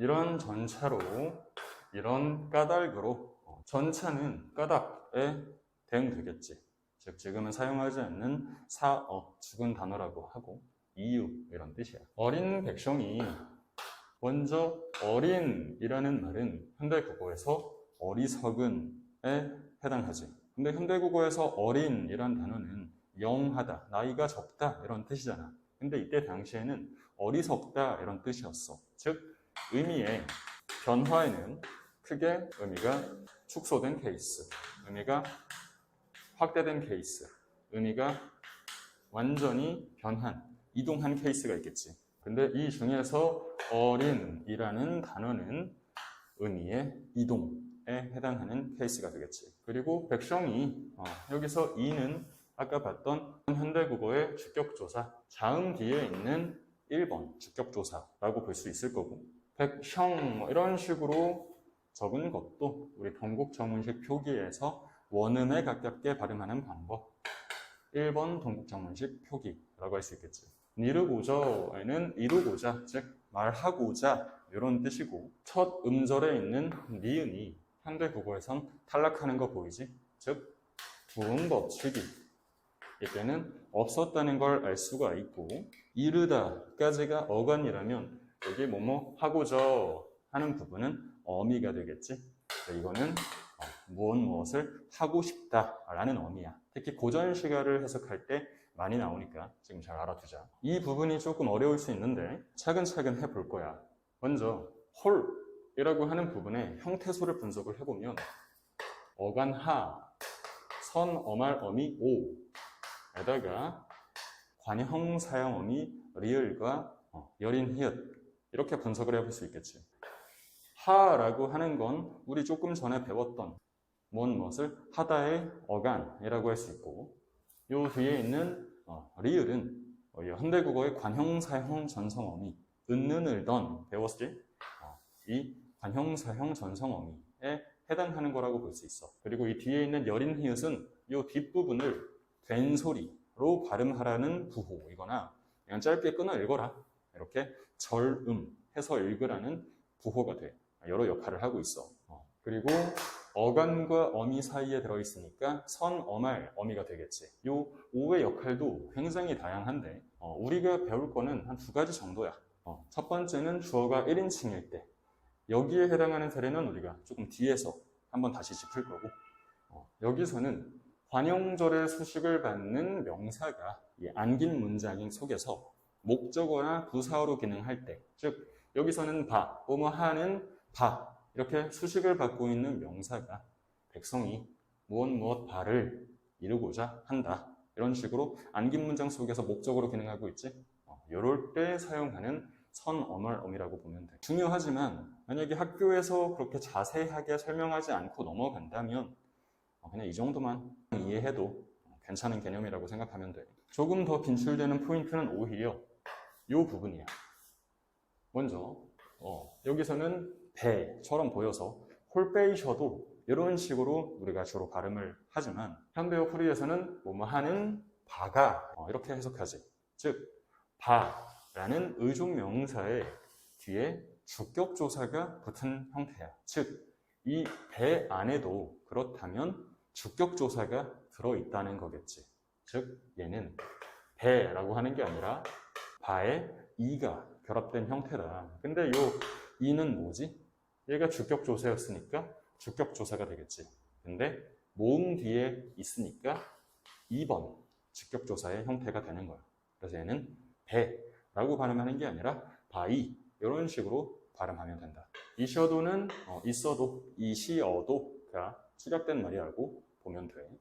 이런 전차로 이런 까닭으로 어, 전차는 까닭에 대응되겠지. 즉 지금은 사용하지 않는 사어 죽은 단어라고 하고 이유 이런 뜻이야. 어린 백성이 먼저 어린이라는 말은 현대 국어에서 어리석은에 해당하지. 근데 현대 국어에서 어린이란 단어는 영하다, 나이가 적다 이런 뜻이잖아. 근데 이때 당시에는 어리석다 이런 뜻이었어. 즉 의미의 변화에는 크게 의미가 축소된 케이스, 의미가 확대된 케이스, 의미가 완전히 변한, 이동한 케이스가 있겠지. 근데 이 중에서 어린이라는 단어는 의미의 이동에 해당하는 케이스가 되겠지. 그리고 백성이 어, 여기서 이는 아까 봤던 현대국어의 주격조사 자음 뒤에 있는 1번 주격조사라고 볼 수 있을 거고 백형 뭐 이런 식으로 적은 것도 우리 동국 정문식 표기에서 원음에 가깝게 발음하는 방법 1번 동국 정문식 표기라고 할 수 있겠지 이르고저에는 이루고자 즉 말하고자 이런 뜻이고 첫 음절에 있는 니은이 현대 국어에선 탈락하는 거 보이지? 즉 부음 법칙이 이때는 없었다는 걸 알 수가 있고 이르다까지가 어간이라면 여기 뭐뭐 하고자 하는 부분은 어미가 되겠지. 이거는 어, 무엇 무엇을 하고 싶다라는 어미야. 특히 고전 시가를 해석할 때 많이 나오니까 지금 잘 알아두자. 이 부분이 조금 어려울 수 있는데 차근차근 해볼 거야. 먼저 홀이라고 하는 부분의 형태소를 분석을 해보면 어간하, 선, 어말, 어미, 오 에다가 관형, 사형, 어미, 리을과 어, 여린, 히읗 이렇게 분석을 해볼 수 있겠지. 하라고 하는 건 우리 조금 전에 배웠던 뭔 것을 하다의 어간이라고 할 수 있고 요 뒤에 있는 어, 리을은 어, 이 현대 국어의 관형사형 전성어미 은는 을던 배웠지? 어, 이 관형사형 전성어미에 해당하는 거라고 볼 수 있어. 그리고 이 뒤에 있는 여린 히읗은 이 뒷부분을 된 소리로 발음하라는 부호이거나 그냥 짧게 끊어 읽어라. 이렇게 절음 해서 읽으라는 부호가 돼. 여러 역할을 하고 있어. 어, 그리고 어간과 어미 사이에 들어있으니까 선, 어말, 어미가 되겠지. 요 오의 역할도 굉장히 다양한데 어, 우리가 배울 거는 한 두 가지 정도야. 어, 첫 번째는 주어가 1인칭일 때 여기에 해당하는 사례는 우리가 조금 뒤에서 한번 다시 짚을 거고 어, 여기서는 관용절의 수식을 받는 명사가 이 안긴 문장 속에서 목적어나 부사어로 기능할 때, 즉 여기서는 바, 뭐뭐 하는 바 이렇게 수식을 받고 있는 명사가 백성이 무엇 무엇 바를 이루고자 한다. 이런 식으로 안긴 문장 속에서 목적으로 기능하고 있지. 어, 이럴 때 사용하는 선, 어말, 어미라고 보면 돼. 중요하지만 만약에 학교에서 그렇게 자세하게 설명하지 않고 넘어간다면 어, 그냥 이 정도만 이해해도 괜찮은 개념이라고 생각하면 돼. 조금 더 빈출되는 포인트는 오히려 이 부분이야. 먼저 어, 여기서는 배처럼 보여서 홀베이셔도 이런 식으로 우리가 주로 발음을 하지만 현대어 프리에서는 뭐뭐 하는 바가 어, 이렇게 해석하지. 즉 바라는 의종 명사의 뒤에 주격 조사가 붙은 형태야. 즉 이 배 안에도 그렇다면 주격 조사가 들어 있다는 거겠지. 즉 얘는 배라고 하는 게 아니라 바에 이가 결합된 형태다. 근데 요 이는 뭐지? 얘가 주격조사였으니까 주격조사가 되겠지. 근데 모음 뒤에 있으니까 2번 주격조사의 형태가 되는 거야. 그래서 얘는 배라고 발음하는 게 아니라 바이 이런 식으로 발음하면 된다. 이셔도는 어, 있어도 이시어도가 축약된 말이라고 보면 돼.